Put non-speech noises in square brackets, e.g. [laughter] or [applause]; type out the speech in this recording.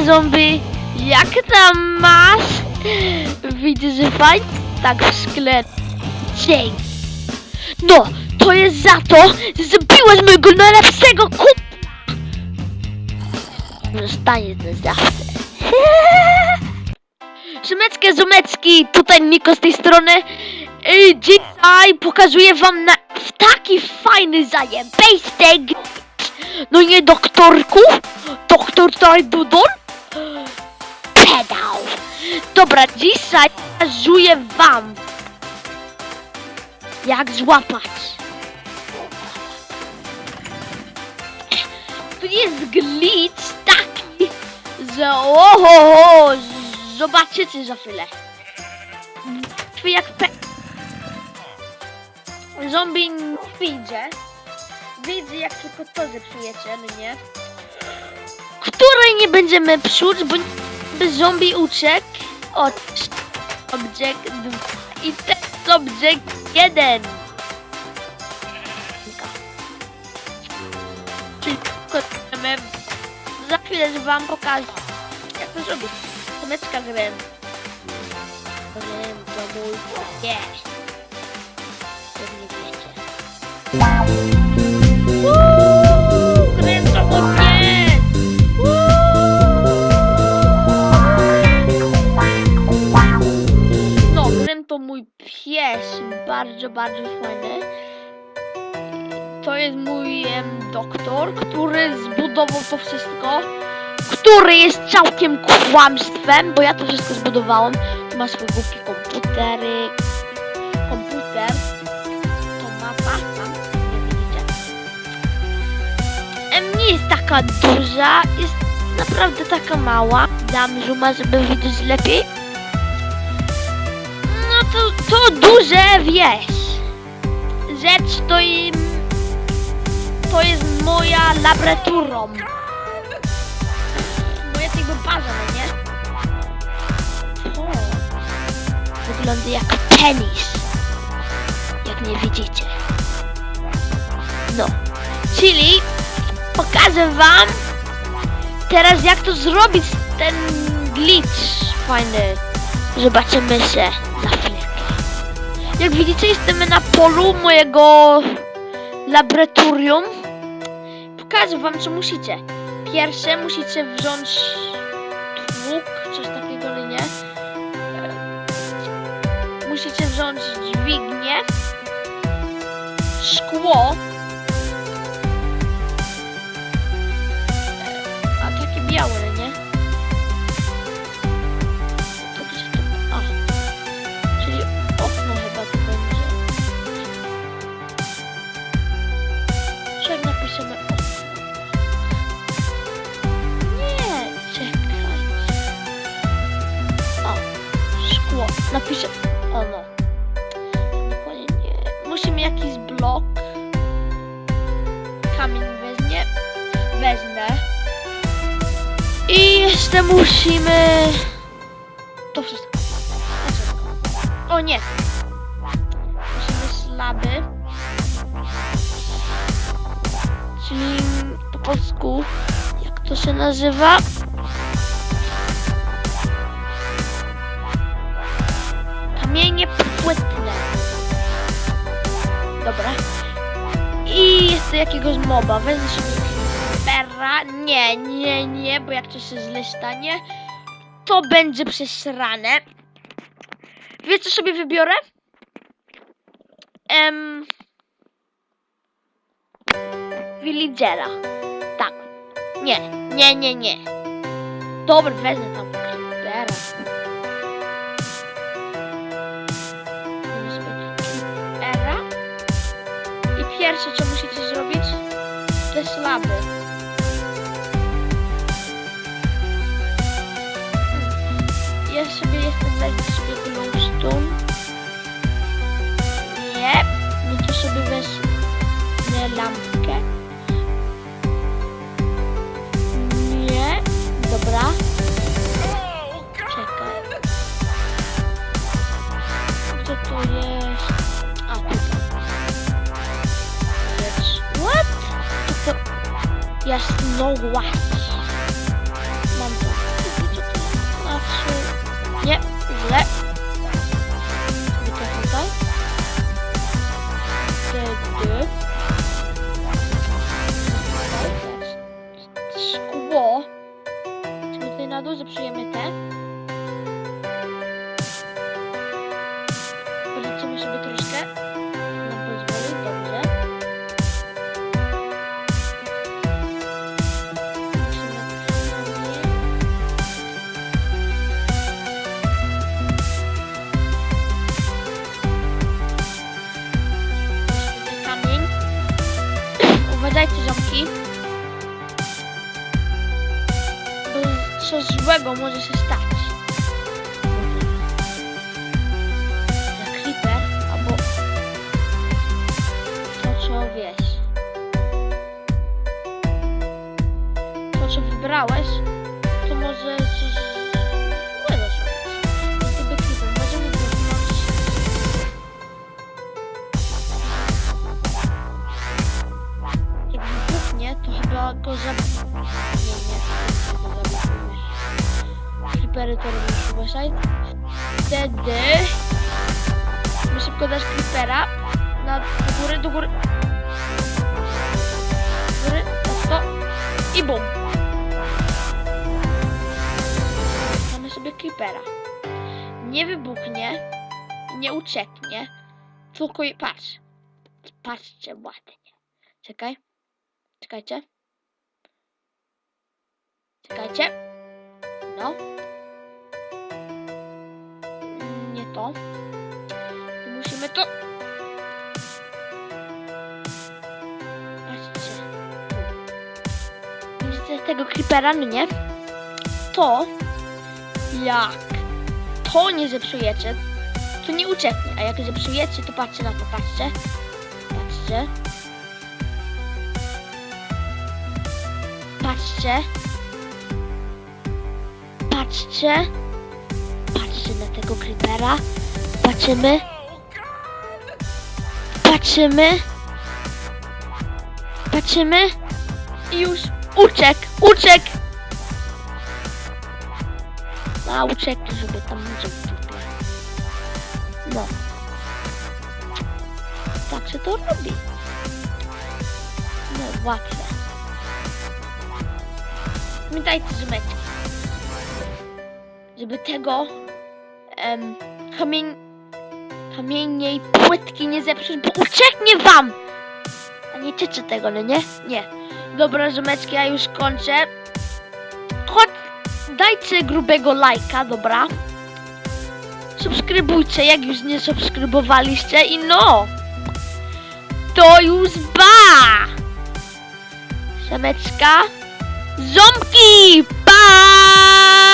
Zombie, jak tam masz? Widzę, że fajnie tak w sklepie. No, to jest za to, że zabiłeś mojego najlepszego kupla. Zostanie to zawsze. [laughs] Szymeczkę, zumeczki, tutaj Niko z tej strony. Yy, Dzisiaj pokazuję wam na, taki fajny glitch. No nie doktorku? Doktor Tajdudon? Pedał. Dobra, dzisiaj pokazuję wam jak złapać. Tu jest glitch taki, że oho, zobaczycie za chwilę. Łatwy jak pe... Zombie nie wyjdzie. Wyjdzie jak tylko to zepsujecie, no nie? Której nie będziemy psuć, bo zombie uciekł. O, object dwa. i ten object jeden. Czyli kończymy. Za chwilę wam pokażę, jak to zrobić. Tomeczka grem. Grem to mój jest. Pewnie wiecie. Pies. Bardzo, bardzo fajny. To jest mój em, doktor, który zbudował to wszystko. Który jest całkiem kłamstwem, bo ja to wszystko zbudowałem. Tu ma swój głupi komputery. Komputer. To mapa tam, nie. Em, nie jest taka duża, jest naprawdę taka mała. Dam zooma, żeby widzieć lepiej. Duże, wiesz. Rzecz to i to jest moja laboraturum. Moja tego baza, no nie? O, wygląda jak penis. Jak nie widzicie. No. Czyli pokażę wam teraz jak to zrobić ten glitch fajny. Zobaczymy się za chwilkę. Jak widzicie jesteśmy na polu mojego laboratorium. Pokażę wam co musicie. Pierwsze musicie wziąć tłuk, coś takiego. E, Musicie wziąć dźwignię, szkło, Musimy jakiś blok. Kamień weźmie. Wezmę. I jeszcze musimy. To wszystko. O nie. Musimy slaby. Czyli po polsku. Jak to się nazywa? Kamienie płynne. Dobra. I jeszcze jakiegoś moba. Wezmę sobie perra. Nie, nie, nie, bo jak to się źle stanie, to będzie przesrane. Wiesz co sobie wybiorę? Em... Villagera. Tak. Nie, nie, nie, nie. Dobra, wezmę tam pierwsze co musicie zrobić, te slaby. Ja sobie jestem wezmę sobie glowstone. Nie, no to sobie wezmę lampkę. Nie, dobra. Czekaj. Co to jest? There's no way. Yep, yep. Bo coś złego może się stać. Jak creeper, albo to, co wiesz. To, co wybrałeś, to może coś go zabije. Nie, nie, zabije. Creepery to robią suicide. Wtedy... Musimy szybko dać creepera. Na, do góry, do góry. Do góry, tak to. I bum. Mamy sobie creepera. Nie wybuchnie. Nie ucieknie. Tylko patrz. Patrzcie ładnie. Czekaj. Czekajcie. Czekajcie. No. Nie to. Musimy to. Widzicie tego creepera, no nie? To jak to nie zepsujecie, to nie ucieknie. A jak zepsujecie, to patrzcie na to, patrzcie. Patrzcie. Patrzcie. Patrzcie. Patrzcie na tego creepera. Patrzymy. Patrzymy. Patrzymy. I już uciekł, uciekł. A uciekł, żeby tam nie w. No. Tak się to robi. No, łatwe. Pamiętajcie, zumeczki. Żeby tego em, kamień, kamiennej płytki nie zepsuć, bo ucieknie wam! A nie tyczy tego, no nie? Nie. Dobra, ziomeczki, ja już kończę. Chodź, dajcie grubego lajka, dobra? Subskrybujcie, jak już nie subskrybowaliście i no! To już ba! Ziomeczka, Ząbki! Pa!